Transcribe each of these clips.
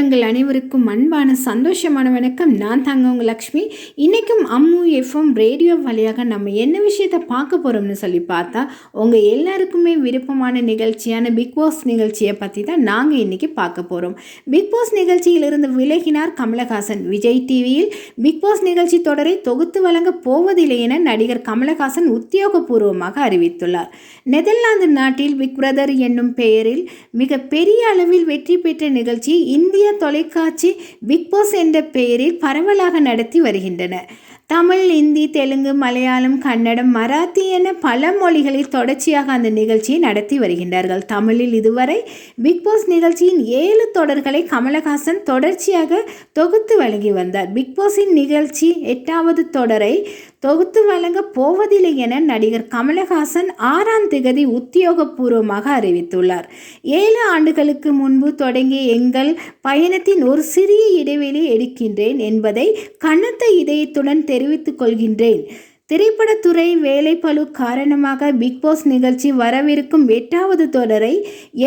உள்ளங்கள் அனைவருக்கும் அன்பான சந்தோஷமான வணக்கம். நான் தாங்க உங்கள் லக்ஷ்மி. இன்றைக்கும் அம்மு எஃப்எம் ரேடியோ வழியாக நம்ம என்ன விஷயத்த பார்க்க போகிறோம்னு சொல்லி பார்த்தா உங்கள் எல்லாருக்குமே விருப்பமான நிகழ்ச்சியான பிக் பாஸ் நிகழ்ச்சியை பற்றி தான் நாங்கள் இன்றைக்கி பார்க்க போகிறோம் பிக் பாஸ் நிகழ்ச்சியிலிருந்து விலகினார் கமலஹாசன். விஜய் டிவியில் பிக் பாஸ் நிகழ்ச்சி தொடரை தொகுத்து வழங்க போவதில்லை என நடிகர் கமலஹாசன் உத்தியோகபூர்வமாக அறிவித்துள்ளார். நெதர்லாந்து நாட்டில் பிக் பிரதர் என்னும் பெயரில் மிக பெரிய அளவில் வெற்றி பெற்ற நிகழ்ச்சி இந்திய தொலைக்காட்சி பிக்பாஸ் என்ற பெயரில் பரவலாக நடத்தி வருகின்றன. தமிழ் இந்தி தெலுங்கு மலையாளம் கன்னடம் மராத்தி என பல மொழிகளில் தொடர்ச்சியாக அந்த நிகழ்ச்சியை நடத்தி வருகின்றார்கள். தமிழில் இதுவரை பிக்பாஸ் நிகழ்ச்சியின் ஏழு தொடர்களை கமலஹாசன் தொடர்ச்சியாக தொகுத்து வழங்கி வந்தார். பிக்பாஸின் நிகழ்ச்சி எட்டாவது தொடரை தொகுத்து வழங்க போவதில்லை என நடிகர் கமலஹாசன் ஆறாம் திகதி உத்தியோகபூர்வமாக அறிவித்துள்ளார். ஏழு ஆண்டுகளுக்கு முன்பு தொடங்கிய எங்கள் பயணத்தின் ஒரு சிறிய இடைவெளி எடுக்கின்றேன் என்பதை கனத்த இதயத்துடன் தெரிவித்துக் கொள்கின்றேன். திரைப்படத்துறை வேலைப்பளு காரணமாக பிக்பாஸ் நிகழ்ச்சி வரவிருக்கும் எட்டாவது தொடரை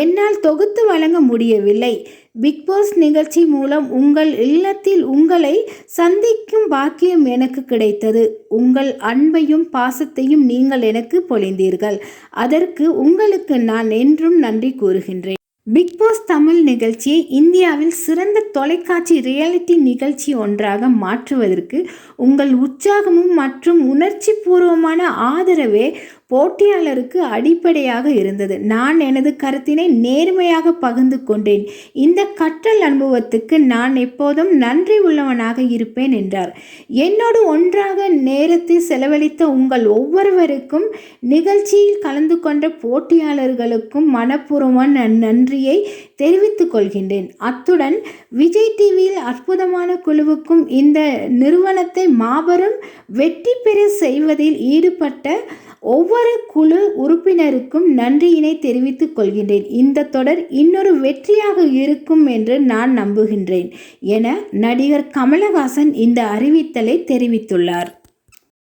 என்னால் தொகுத்து வழங்க முடியவில்லை. பிக்பாஸ் நிகழ்ச்சி மூலம் உங்கள் இல்லத்தில் உங்களை சந்திக்கும் பாக்கியம் எனக்கு கிடைத்தது. உங்கள் அன்பையும் பாசத்தையும் நீங்கள் எனக்கு பொழிந்தீர்கள். அதற்கு உங்களுக்கு நான் என்றும் நன்றி கூறுகின்றேன். பிக் பாஸ் தமிழ் நிகழ்ச்சியை இந்தியாவில் சிறந்த தொலைக்காட்சி ரியாலிட்டி நிகழ்ச்சி ஒன்றாக மாற்றுவதற்கு உங்கள் உற்சாகமும் மற்றும் உணர்ச்சி பூர்வமான ஆதரவே போட்டியாளருக்கு அடிப்படையாக இருந்தது. நான் எனது கருத்தினை நேர்மையாக பகிர்ந்து கொண்டேன். இந்த கற்றல் அனுபவத்துக்கு நான் எப்போதும் நன்றி உள்ளவனாக இருப்பேன் என்றார். என்னோடு ஒன்றாக நேரத்தை செலவழித்த உங்கள் ஒவ்வொருவருக்கும் நிகழ்ச்சியில் கலந்து கொண்ட போட்டியாளர்களுக்கும் மனப்பூர்வமான நன்றியை தெரிவித்துக் கொள்கின்றேன். அத்துடன் விஜய் டிவியில் அற்புதமான குழுவுக்கும் இந்த நிறுவனத்தை மாபெரும் வெற்றி பெற செய்வதில் ஈடுபட்ட ஒவ்வொரு குழு உறுப்பினருக்கும் நன்றியினை தெரிவித்துக் கொள்கின்றேன். இந்த தொடர் இன்னொரு வெற்றியாக இருக்கும் என்று நான் நம்புகின்றேன் என நடிகர் கமலஹாசன் இந்த அறிவித்தலை தெரிவித்துள்ளார்.